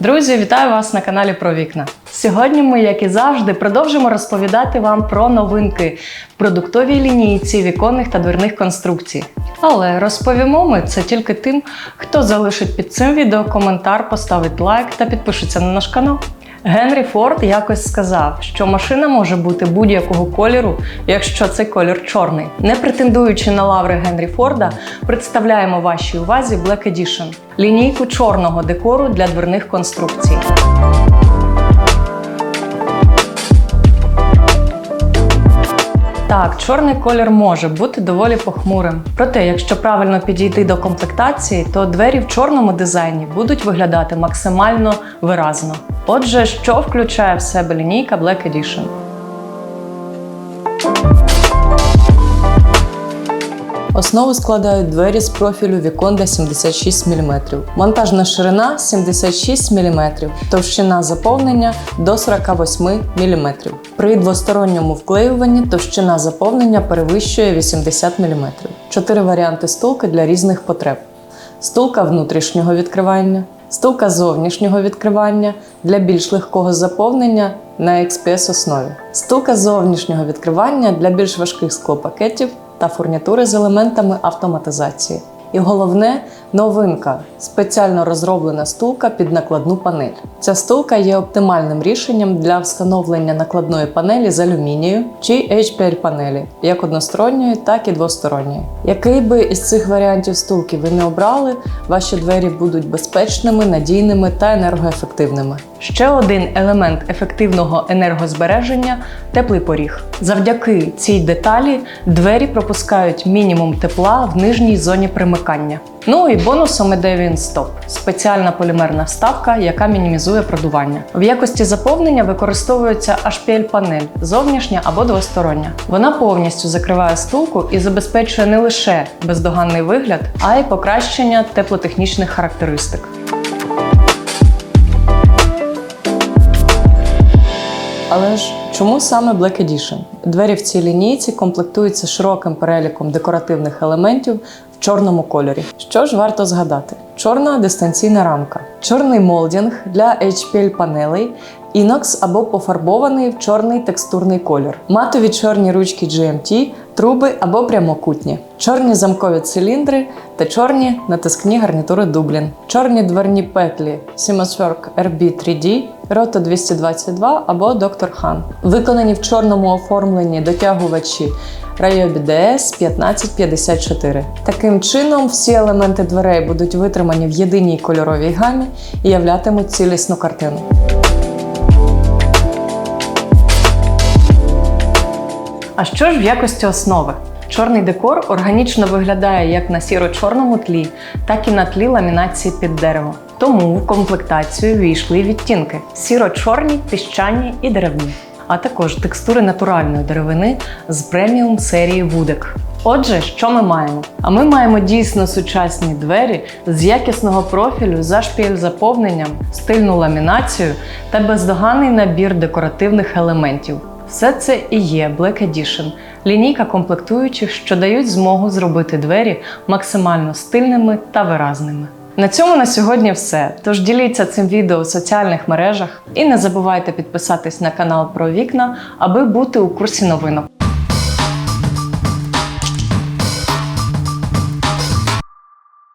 Друзі, вітаю вас на каналі про вікна. Сьогодні ми, як і завжди, продовжимо розповідати вам про новинки в продуктовій лінійці віконних та дверних конструкцій. Але розповімо ми це тільки тим, хто залишить під цим відео коментар, поставить лайк та підпишеться на наш канал. Генрі Форд якось сказав, що машина може бути будь-якого кольору, якщо цей колір чорний. Не претендуючи на лаври Генрі Форда, представляємо вашій увазі Black Edition – лінійку чорного декору для дверних конструкцій. Так, чорний колір може бути доволі похмурим. Проте, якщо правильно підійти до комплектації, то двері в чорному дизайні будуть виглядати максимально виразно. Отже, що включає в себе лінійка Black Edition? Основу складають двері з профілю віконда 76 мм. Монтажна ширина 76 мм, товщина заповнення до 48 мм. При двосторонньому вклеюванні товщина заповнення перевищує 80 мм. Чотири варіанти стулки для різних потреб. Стулка внутрішнього відкривання, стулка зовнішнього відкривання для більш легкого заповнення на XPS основі, стулка зовнішнього відкривання для більш важких склопакетів та фурнітури з елементами автоматизації. І головне новинка спеціально розроблена стулка під накладну панель. Ця стулка є оптимальним рішенням для встановлення накладної панелі з алюмінію чи HPL панелі, як односторонньої, так і двосторонньої. Який би із цих варіантів стулки ви не обрали, ваші двері будуть безпечними, надійними та енергоефективними. Ще один елемент ефективного енергозбереження теплий поріг. Завдяки цій деталі двері пропускають мінімум тепла в нижній зоні примикання. Ну і бонусом іде він стоп спеціальна полімерна вставка, яка мінімізує продування. В якості заповнення використовується HPL-панель, зовнішня або двостороння. Вона повністю закриває стулку і забезпечує не лише бездоганний вигляд, а й покращення теплотехнічних характеристик. Але ж чому саме Black Edition? Двері в цій лінійці комплектуються широким переліком декоративних елементів в чорному кольорі. Що ж варто згадати? Чорна дистанційна рамка, чорний молдінг для HPL панелей, інокс або пофарбований в чорний текстурний колір, матові чорні ручки GMT, труби або прямокутні, чорні замкові циліндри та чорні натискні гарнітури Дублін, чорні дверні петлі Simonswork RB 3D, Roto 222 або Dr. Han. Виконані в чорному оформленні дотягувачі Ryobi DS 1554. Таким чином, всі елементи дверей будуть витримані в єдиній кольоровій гамі і являтимуть цілісну картину. А що ж в якості основи? Чорний декор органічно виглядає як на сіро-чорному тлі, так і на тлі ламінації під дерево. Тому в комплектацію війшли відтінки: сіро-чорні, піщані і деревні, а також текстури натуральної деревини з преміум серії Вудек. Отже, що ми маємо? А ми маємо дійсно сучасні двері з якісного профілю за шпіль-заповненням, стильну ламінацію та бездоганний набір декоративних елементів. Все це і є Black Edition – лінійка комплектуючих, що дають змогу зробити двері максимально стильними та виразними. На цьому на сьогодні все. Тож діліться цим відео в соціальних мережах і не забувайте підписатись на канал про вікна, аби бути у курсі новинок.